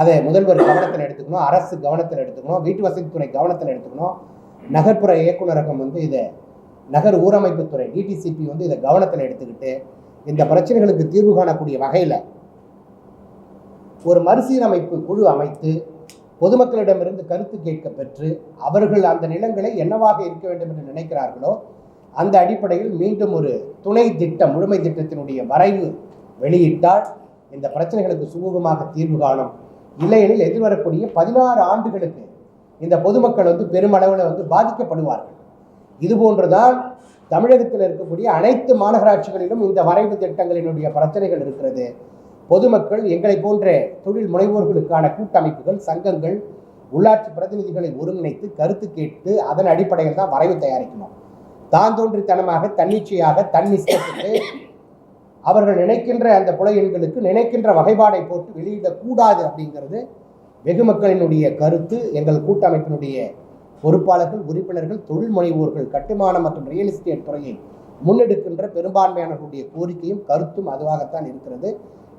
அதை முதல்வர் கவனத்தில் எடுத்துக்கணும் அரசு கவனத்தில் எடுத்துக்கணும் வீட்டு வசதித்துறை கவனத்தில் எடுத்துக்கணும். நகர்ப்புற இயக்குநரகம் வந்து இதை நகர் ஊரமைப்புத்துறை டிடிசிபி வந்து இதை கவனத்தில் எடுத்துக்கிட்டு இந்த பிரச்சனைகளுக்கு தீர்வு காணக்கூடிய வகையில் ஒரு மறுசீரமைப்பு குழு அமைத்து பொதுமக்களிடமிருந்து கருத்து கேட்க பெற்று அவர்கள் அந்த நிலங்களை என்னவாக இருக்க வேண்டும் என்று நினைக்கிறார்களோ அந்த அடிப்படையில் மீண்டும் ஒரு துணை திட்டம் முழுமை திட்டத்தினுடைய வரைவு வெளியிட்டால் இந்த பிரச்சனைகளுக்கு சுமூகமாக தீர்வு காணும். இல்லையெனில் எதிர்வரக்கூடிய பதினாறு ஆண்டுகளுக்கு இந்த பொதுமக்கள் வந்து பெருமளவில் வந்து பாதிக்கப்படுவார்கள். இது போன்றுதான் தமிழகத்தில் இருக்கக்கூடிய அனைத்து மாநகராட்சிகளிலும் இந்த வரைவு திட்டங்களினுடைய பிரச்சனைகள் இருக்கிறது. பொதுமக்கள் எங்களை போன்ற தொழில் முனைவோர்களுக்கான கூட்டமைப்புகள் சங்கங்கள் உள்ளாட்சி பிரதிநிதிகளை ஒருங்கிணைத்து கருத்து கேட்டு அதன் அடிப்படையில் தான் வரைவு தயாரிக்கணும். தான் தோன்றித்தனமாக தன்னிச்சையாக தன் இஷ்டத்துக்கு அவர்கள் நினைக்கின்ற அந்த புல எண்களுக்கு நினைக்கின்ற வகைப்பாடை போட்டு வெளியிடக்கூடாது அப்படிங்கிறது வெகு மக்களினுடைய கருத்து எங்கள் கூட்டமைப்பினுடைய பொறுப்பாளர்கள் உறுப்பினர்கள் தொழில் முனைவோர்கள் கட்டுமானம் மற்றும் ரியல் எஸ்டேட் துறையை முன்னெடுக்கின்ற பெரும்பான்மையானவர்களுடைய கோரிக்கையும் கருத்தும் அதுவாகத்தான் இருக்கிறது.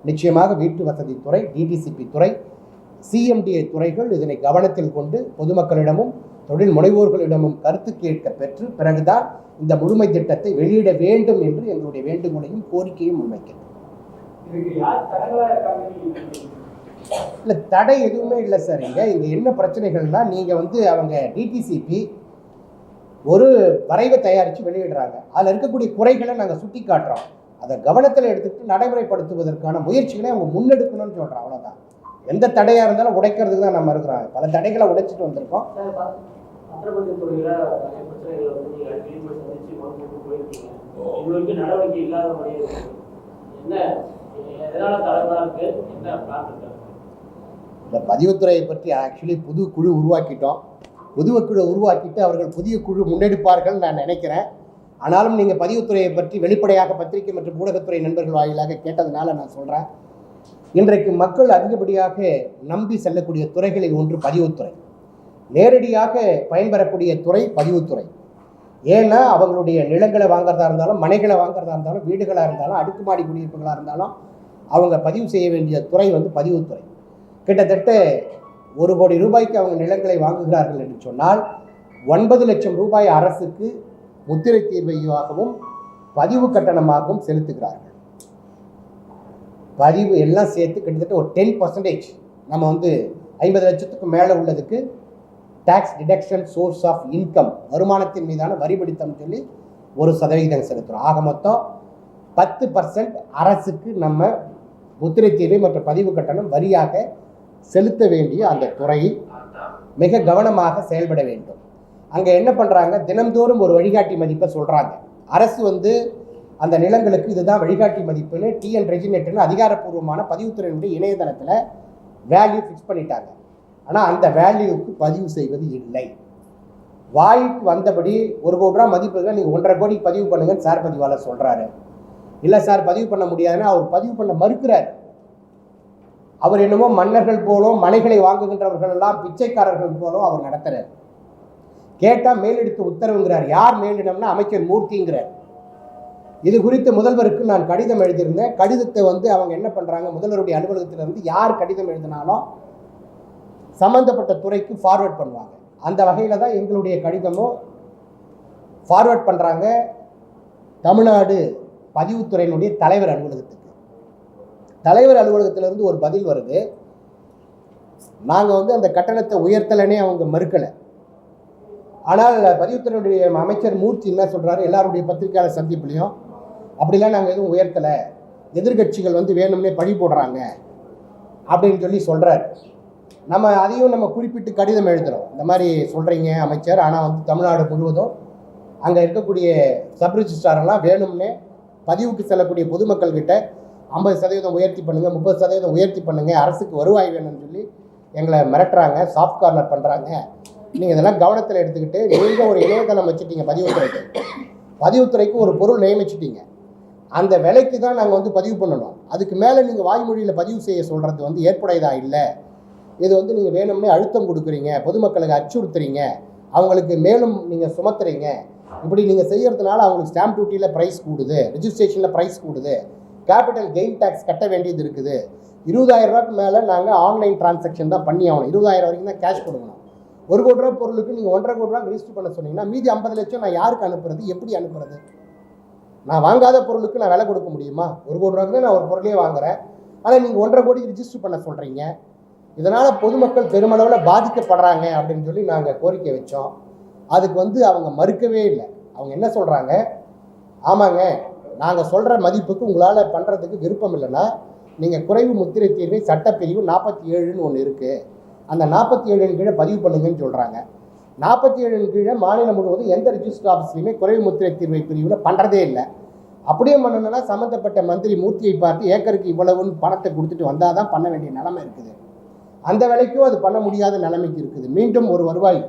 நிச்சயமாக வீட்டு வசதி துறை டிடிசிபி துறை சிஎம்டிஏ துறைகள் இதனை கவனத்தில் கொண்டு பொதுமக்களிடமும் தொழில் முனைவோர்களிடமும் கருத்து கேட்க பெற்று பிறகுதான் இந்த முழுமை திட்டத்தை வெளியிட வேண்டும் என்று எங்களுடைய வேண்டுகோளையும் கோரிக்கையும் முன்வைக்கிறோம் இல்லை தடை எதுவுமே இல்லை சார் இங்கே இங்கே என்ன பிரச்சனைகள்னா நீங்கள் வந்து அவங்க டிடிசிபி ஒரு வரைவை தயாரித்து வெளியிடுறாங்க. அதில் இருக்கக்கூடிய குறைகளை நாங்கள் சுட்டி காட்டுறோம். அதை கவனத்தில் எடுத்துக்கிட்டு நடைமுறைப்படுத்துவதற்கான முயற்சிகளை அவங்க முன்னெடுக்கணும்னு சொல்கிறோம் அவ்வளோதான் எந்த தடையாக இருந்தாலும் உடைக்கிறதுக்கு தான் நம்ம இருக்கிறோம். பல தடைகளை உடைச்சிட்டு வந்திருக்கோம். சார் ப- பத்திரப்பதிவுத்துறையில நிறைய பிரச்சனைகள் வந்து நீங்க அடிக்கடி போய் சந்திச்சு மனு கொடுத்து போயிருக்கீங்க இது வரைக்கும் நடவடிக்கை இல்லாத மாதிரியே இருக்கு. என்ன எதனால தடங்களா இருக்கு? என்ன பிளான் இருக்கு? இந்த பதிவுத்துறையை பற்றி ஆக்சுவலி புது குழு உருவாக்கிட்டோம். புது குழு உருவாக்கிட்டு அவர்கள் புதிய குழு முன்னெடுப்பார்கள் நான் நினைக்கிறேன். ஆனாலும் நீங்கள் பதிவுத்துறையை பற்றி வெளிப்படையாக பத்திரிகை மற்றும் ஊடகத்துறை நண்பர்கள் வாயிலாக கேட்டதுனால நான் சொல்கிறேன் இன்றைக்கு மக்கள் அதிகப்படியாக நம்பி செல்லக்கூடிய துறைகளில் ஒன்று பதிவுத்துறை. நேரடியாக பயன்பெறக்கூடிய துறை பதிவுத்துறை. ஏன்னா அவங்களுடைய நிலங்களை வாங்குறதா இருந்தாலும் மனைகளை வாங்குறதா இருந்தாலும் வீடுகளாக இருந்தாலும் அடுக்குமாடி குடியிருப்புகளாக இருந்தாலும் அவங்க பதிவு செய்ய வேண்டிய துறை வந்து பதிவுத்துறை. கிட்டத்தட்ட ஒரு கோடி ரூபாய்க்கு அவங்க நிலங்களை வாங்குகிறார்கள் என்று சொன்னால் ஒன்பது லட்சம் ரூபாய் அரசுக்கு முத்திரை தீர்வையாகவும் பதிவு கட்டணமாகவும் செலுத்துகிறார்கள். பதிவு எல்லாம் சேர்த்து கிட்டத்தட்ட ஒரு டென் பர்சன்டேஜ். நம்ம வந்து ஐம்பது லட்சத்துக்கு மேலே உள்ளதுக்கு tax deduction source of income வருமானத்தின் மீதான வரி பிடித்தம் சொல்லி ஒரு சதவிகிதம் செலுத்துகிறோம் ஆக மொத்தம் பத்து பர்சன்ட் அரசுக்கு நம்ம முத்திரை மற்றும் பதிவு கட்டணம் வரியாக செலுத்த வேண்டிய அந்த துறை மிக கவனமாக செயல்பட வேண்டும். அங்கே என்ன பண்ணுறாங்க தினம்தோறும் ஒரு வழிகாட்டி மதிப்பை சொல்கிறாங்க அரசு வந்து அந்த நிலங்களுக்கு இதுதான் வழிகாட்டி மதிப்புன்னு டிஎன் ரெஜினேட்டுன்னு அதிகாரப்பூர்வமான பதிவுத்துறையினுடைய இணையதளத்தில் வேல்யூ ஃபிக்ஸ் பண்ணிட்டாங்க. ஆனால் அந்த வேல்யூவுக்கு பதிவு செய்வது இல்லை. வாய்க்கு வந்தபடி ஒரு கோடி ரூபா மதிப்புக்கு நீங்கள் ஒன்றரை கோடிக்கு பதிவு பண்ணுங்கன்னு சார் பதிவாளர் சொல்கிறாரு இல்லை சார் பதிவு பண்ண முடியாதுன்னு அவர் பதிவு பண்ண மறுக்கிறார். அவர் என்னமோ மன்னர்கள் போலும் மனைகளை வாங்குகின்றவர்கள் எல்லாம் பிச்சைக்காரர்கள் போலும் அவர் நடத்துறார். கேட்டால் மேலெடுத்து உத்தரவுங்கிறார். யார் மேலிடம்னா அமைச்சர் மூர்த்திங்கிறார். இது குறித்து முதல்வருக்கு நான் கடிதம் எழுதியிருந்தேன். கடிதத்தை வந்து அவங்க என்ன பண்ணுறாங்க முதல்வருடைய அலுவலகத்திலிருந்து யார் கடிதம் எழுதினாலும் சம்பந்தப்பட்ட துறைக்கு ஃபார்வர்ட் பண்ணுவாங்க. அந்த வகையில் தான் எங்களுடைய கடிதமும் ஃபார்வர்ட் பண்ணுறாங்க தமிழ்நாடு பதிவுத்துறையினுடைய தலைவர் அலுவலகத்துக்கு. தலைவர் அலுவலகத்திலிருந்து ஒரு பதில் வருது. நாங்கள் வந்து அந்த கட்டணத்தை உயர்த்தலைன்னே அவங்க மறுக்கலை. ஆனால் பதிவுத்துறையுடைய அமைச்சர் மூர்த்தி என்ன சொல்கிறாரு எல்லாருடைய பத்திரிகையாளர் சந்திப்புலையும் அப்படிலாம் நாங்கள் எதுவும் உயர்த்தலை. எதிர்க்கட்சிகள் வந்து வேணும்னே பழி போடுறாங்க அப்படின்னு சொல்லி சொல்கிறார் நம்ம அதையும் நம்ம குறிப்பிட்டு கடிதம் எழுதுகிறோம் இந்த மாதிரி சொல்கிறீங்க அமைச்சர். ஆனால் வந்து தமிழ்நாடு முழுவதும் அங்கே இருக்கக்கூடிய சப் ரிஜிஸ்ட்ராரெல்லாம் வேணும்னே பதிவுக்கு செல்லக்கூடிய பொதுமக்கள் கிட்ட ஐம்பது சதவீதம் உயர்த்தி பண்ணுங்கள் முப்பது சதவீதம் உயர்த்தி பண்ணுங்கள் அரசுக்கு வருவாய் வேணும்னு சொல்லி எங்களை மிரட்டுறாங்க சாஃப்ட் கார்னர் பண்ணுறாங்க நீங்கள் இதெல்லாம் கவனத்தில் எடுத்துக்கிட்டு நீங்கள் ஒரு இணையதளம் வச்சுட்டீங்க பதிவுத்துறைக்கு. பதிவுத்துறைக்கு ஒரு பொருள் நியமிச்சிட்டீங்க. அந்த விலைக்கு தான் நாங்கள் வந்து பதிவு பண்ணணும். அதுக்கு மேலே நீங்கள் வாய்மொழியில் பதிவு செய்ய சொல்கிறது வந்து ஏற்புடையதாக இல்லை? இது வந்து நீங்கள் வேணும்னே அழுத்தம் கொடுக்குறீங்க பொதுமக்களுக்கு அச்சுறுத்துறீங்க அவங்களுக்கு மேலும் நீங்கள் சுமத்துறீங்க இப்படி நீங்கள் செய்கிறதுனால அவங்களுக்கு ஸ்டாம்ப் டியூட்டியில் ப்ரைஸ் கூடுது ரிஜிஸ்ட்ரேஷனில் ப்ரைஸ் கூடுது கேபிட்டல் கெயின் டேக்ஸ் கட்ட வேண்டியது இருக்குது. இருபதாயிரம் ரூபாய்க்கு மேலே நாங்கள் ஆன்லைன் டிரான்சாக்ஷன் தான் பண்ணி ஆகணும். இருபதாயிரம் வரைக்கும் தான் கேஷ் கொடுக்கணும். ஒரு கோடி ரூபா பொருளுக்கு நீங்கள் ஒன்றரை கோடி ரூபா ரிஜிஸ்டர் பண்ண சொன்னீங்கன்னா மீதி ஐம்பது லட்சம் நான் யாருக்கு அனுப்புறது? எப்படி அனுப்புறது? நான் வாங்காத பொருளுக்கு நான் விலை கொடுக்க முடியுமா? ஒரு கோடி ரூபாய்க்கு தான் நான் ஒரு பொருளையே வாங்குறேன். ஆனால் நீங்கள் ஒன்றரை கோடி ரிஜிஸ்டர் பண்ண சொல்கிறீங்க இதனால் பொதுமக்கள் பெருமளவில் பாதிக்கப்படுறாங்க அப்படின்னு சொல்லி நாங்கள் கோரிக்கை வச்சோம். அதுக்கு வந்து அவங்க மறுக்கவே இல்லை. அவங்க என்ன சொல்கிறாங்க ஆமாங்க நாங்கள் சொல்கிற மதிப்புக்கு உங்களால் பண்ணுறதுக்கு விருப்பம் இல்லைன்னா நீங்கள் குறைவு முத்திரை தீர்வை சட்டப்பிரிவு நாற்பத்தி ஏழுன்னு ஒன்று இருக்குது அந்த நாற்பத்தி ஏழின் கீழே பதிவு பண்ணுங்கன்னு சொல்கிறாங்க நாற்பத்தி ஏழின் கீழே மாநிலம் முழுவதும் எந்த ரிஜிஸ்டர் ஆஃபீஸ்லையுமே குறைவு முத்திரை தீர்வை பிரிவில் பண்ணுறதே இல்லை. அப்படியே பண்ணணும்னா சம்மந்தப்பட்ட மந்திரி மூர்த்தியை பார்த்து ஏக்கருக்கு இவ்வளவுன்னு பணத்தை கொடுத்துட்டு வந்தால் தான் பண்ண வேண்டிய நிலைமை இருக்குது. அந்த வேலைக்கும் அது பண்ண முடியாத நிலைமைக்கு இருக்குது. மீண்டும் ஒரு வருவாய்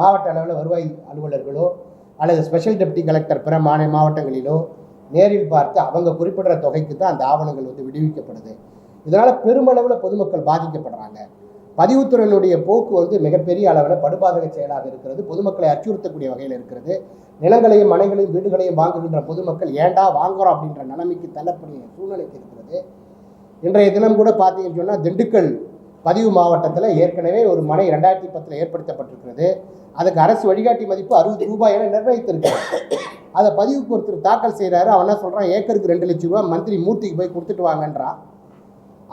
மாவட்ட அளவில் வருவாய் அலுவலர்களோ அல்லது ஸ்பெஷல் டெப்டி கலெக்டர் பிற மாநில மாவட்டங்களிலோ நேரில் பார்த்து அவங்க குறிப்பிடுற தொகைக்கு தான் அந்த ஆவணங்கள் வந்து விடுவிக்கப்படுது. இதனால் பெருமளவில் பொதுமக்கள் பாதிக்கப்படுறாங்க. பதிவுத்துறையினுடைய போக்கு வந்து மிகப்பெரிய அளவில் படுபாதக செயலாக இருக்கிறது. பொதுமக்களை அச்சுறுத்தக்கூடிய வகையில் இருக்கிறது. நிலங்களையும் மனைகளையும் வீடுகளையும் வாங்குகின்ற பொதுமக்கள் ஏண்டா வாங்குறோம் அப்படின்ற நிலைமைக்கு தள்ளக்கூடிய சூழ்நிலைக்கு இருக்கிறது. இன்றைய தினம் கூட பார்த்தீங்கன்னு சொன்னால் திண்டுக்கல் பதிவு மாவட்டத்தில் ஏற்கனவே ஒரு மனை ரெண்டாயிரத்தி பத்தில் ஏற்படுத்தப்பட்டிருக்கிறது. அதுக்கு அரசு வழிகாட்டி மதிப்பு அறுபது ரூபாய் என நிர்ணயித்திருக்கிறார் அதை பதிவுக்கு ஒருத்தர் தாக்கல் செய்கிறாரு அவன் என்ன சொல்கிறான் ஏக்கருக்கு ரெண்டு லட்சம் ரூபா மந்திரி மூர்த்திக்கு போய் கொடுத்துட்டு வாங்கன்றான்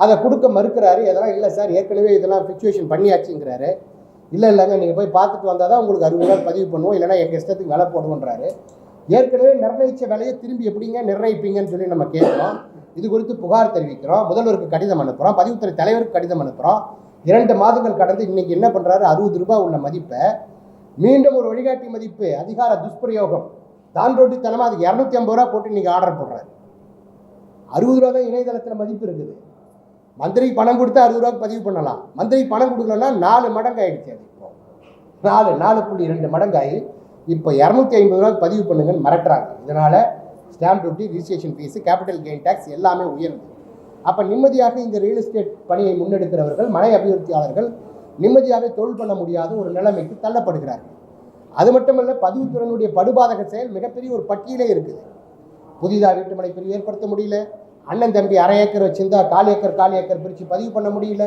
அதை கொடுக்க மறுக்கிறாரு. இதெல்லாம் இல்லை சார். ஏற்கனவே இதெல்லாம் ஃபிக்சுவேஷன் பண்ணியாச்சுங்கிறாரு. இல்லை இல்லைங்க நீங்கள் போய் பார்த்துட்டு வந்தால் தான் உங்களுக்கு அறுபது ரூபாய் பதிவு பண்ணுவோம். இல்லைன்னா எங்கள் இஷ்டத்துக்கு விலை போடுவோன்றாரு. ஏற்கனவே நிர்ணயித்த விலையை திரும்பி எப்படிங்க நிர்ணயிப்பீங்கன்னு சொல்லி நம்ம கேட்குறோம். இது குறித்து புகார் தெரிவிக்கிறோம். முதல்வருக்கு கடிதம் அனுப்புகிறோம் பதிவுத்துறை தலைவருக்கு கடிதம் அனுப்புகிறோம் இரண்டு மாதங்கள் கடந்து இன்னைக்கு என்ன பண்ணுறாரு அறுபது ரூபாய் உள்ள மதிப்பை. மீண்டும் ஒரு வழிகாட்டி மதிப்பு அதிகார துஷ்பிரயோகம். தான் ரொட்டித்தனமாக அதுக்கு இரநூத்தி ஐம்பது ரூபா போட்டு இன்றைக்கி ஆர்டர் போடுறாரு. அறுபது ரூபா தான் இணையதளத்தில் மதிப்பு இருக்குது. மந்திரி பணம் கொடுத்து அறுபது ரூபாய்க்கு பதிவு பண்ணலாம். மந்திரி பணம் கொடுக்கலன்னா நாலு மடங்கு ஆகிடுச்சு அது இப்போ. நாலு நாலு புள்ளி ரெண்டு மடங்காயி இப்போ இரநூத்தி ஐம்பது ரூபாய்க்கு பதிவு பண்ணுங்கன்னு மிரட்டுறாங்க. இதனால் stamp duty registration fees capital gain tax எல்லாமே உயர்ந்தது. அப்போ நிம்மதியாக இந்த ரியல் எஸ்டேட் பணியை முன்னெடுக்கிறவர்கள் மனை அபிவிருத்தியாளர்கள் நிம்மதியாக தொழில் பண்ண முடியாத ஒரு நிலைமைக்கு தள்ளப்படுகிறார்கள். அது மட்டுமல்ல பதிவுத்துறையினுடைய படுபாதக செயல் மிகப்பெரிய ஒரு பட்டியலே இருக்குது. புதிதாக வீட்டு மனை பிரிவு ஏற்படுத்த முடியல. அண்ணன் தம்பி அரை ஏக்கர் வச்சிருந்தா கால் ஏக்கர் கால் ஏக்கர் பிரித்து பதிவு பண்ண முடியல.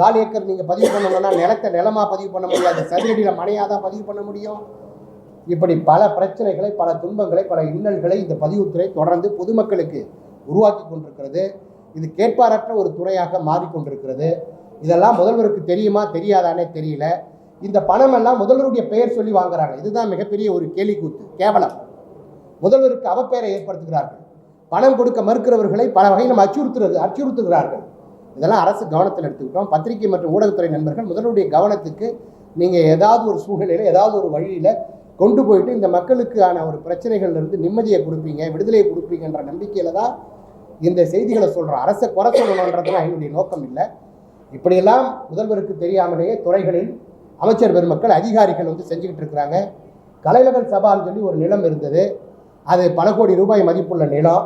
கால் ஏக்கர் நீங்கள் பதிவு பண்ணணும்னா நிலத்தை நிலமாக பதிவு பண்ண முடியாது. சதுரடியில் மனையாக தான் பதிவு பண்ண முடியும். இப்படி பல பிரச்சனைகளை பல துன்பங்களை பல இன்னல்களை இந்த பதிவுத்துறை தொடர்ந்து பொதுமக்களுக்கு உருவாக்கி கொண்டிருக்கிறது. இது கேட்பாரற்ற ஒரு துறையாக மாறிக்கொண்டிருக்கிறது இதெல்லாம் முதல்வருக்கு தெரியுமா தெரியாதானே தெரியல. இந்த பணம் எல்லாம் முதல்வருடைய பெயர் சொல்லி வாங்குறாங்க. இதுதான் மிகப்பெரிய ஒரு கேலிக்கூத்து கேவலம். முதல்வருக்கு அவப்பெயரை ஏற்படுத்துகிறார்கள். பணம் கொடுக்க மறுக்கிறவர்களை பல வகையில் நம்ம அச்சுறுத்துறது அச்சுறுத்துகிறார்கள். இதெல்லாம் அரசு கவனத்தில் எடுத்துக்கிட்டோம். பத்திரிகை மற்றும் ஊடகத்துறை நண்பர்கள் முதல்வருடைய கவனத்துக்கு நீங்கள் ஏதாவது ஒரு சூழ்நிலையில் ஏதாவது ஒரு வழியில் கொண்டு போயிட்டு இந்த மக்களுக்கான ஒரு பிரச்சனைகள்லேருந்து நிம்மதியை கொடுப்பீங்க விடுதலையை கொடுப்பீங்கன்ற நம்பிக்கையில் தான் இந்த செய்திகளை சொல்கிறோம் அரசை குறை சொல்லணுன்றதுலாம் என்னுடைய நோக்கம் இல்லை. இப்படியெல்லாம் முதல்வருக்கு தெரியாமலேயே துறைகளில் அமைச்சர் பெருமக்கள் அதிகாரிகள் வந்து செஞ்சுக்கிட்டு இருக்கிறாங்க. கலைமகள் சபான்னு சொல்லி ஒரு நிலம் இருந்தது. அது பல கோடி ரூபாய் மதிப்புள்ள நிலம்.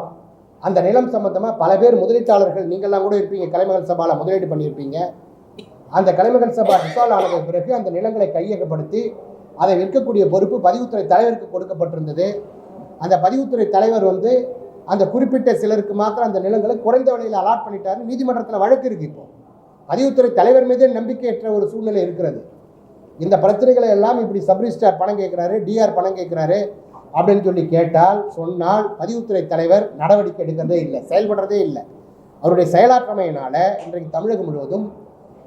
அந்த நிலம் சம்பந்தமாக பல பேர் முதலீட்டாளர்கள் நீங்கள்லாம் கூட இருப்பீங்க கலைமகள் சபாவில் முதலீடு பண்ணியிருப்பீங்க. அந்த கலைமகள் சபா டிசால்வ் ஆனதுக்கு பிறகு அந்த நிலங்களை கையகப்படுத்தி அதை விற்கக்கூடிய பொறுப்பு பதிவுத்துறை தலைவருக்கு கொடுக்கப்பட்டிருந்தது. அந்த பதிவுத்துறை தலைவர் வந்து அந்த குறிப்பிட்ட சிலருக்கு மாத்திரம் அந்த நிலங்களை குறைந்த விலையில் அலாட் பண்ணிட்டாரு நீதிமன்றத்தில் வழக்கு இருக்கு இப்போ. பதிவுத்துறை தலைவர் மீதே நம்பிக்கையற்ற ஒரு சூழ்நிலை இருக்கிறது. இந்த பிரச்சனைகளை எல்லாம் இப்படி சப்ரிஸ்டார் பணம் கேட்குறாரு டிஆர் பணம் கேட்குறாரு அப்படின்னு சொல்லி கேட்டால் சொன்னால் பதிவுத்துறை தலைவர் நடவடிக்கை எடுக்கிறதே இல்லை செயல்படுறதே இல்லை. அவருடைய செயலாற்றமையினால் இன்றைக்கு தமிழகம் முழுவதும்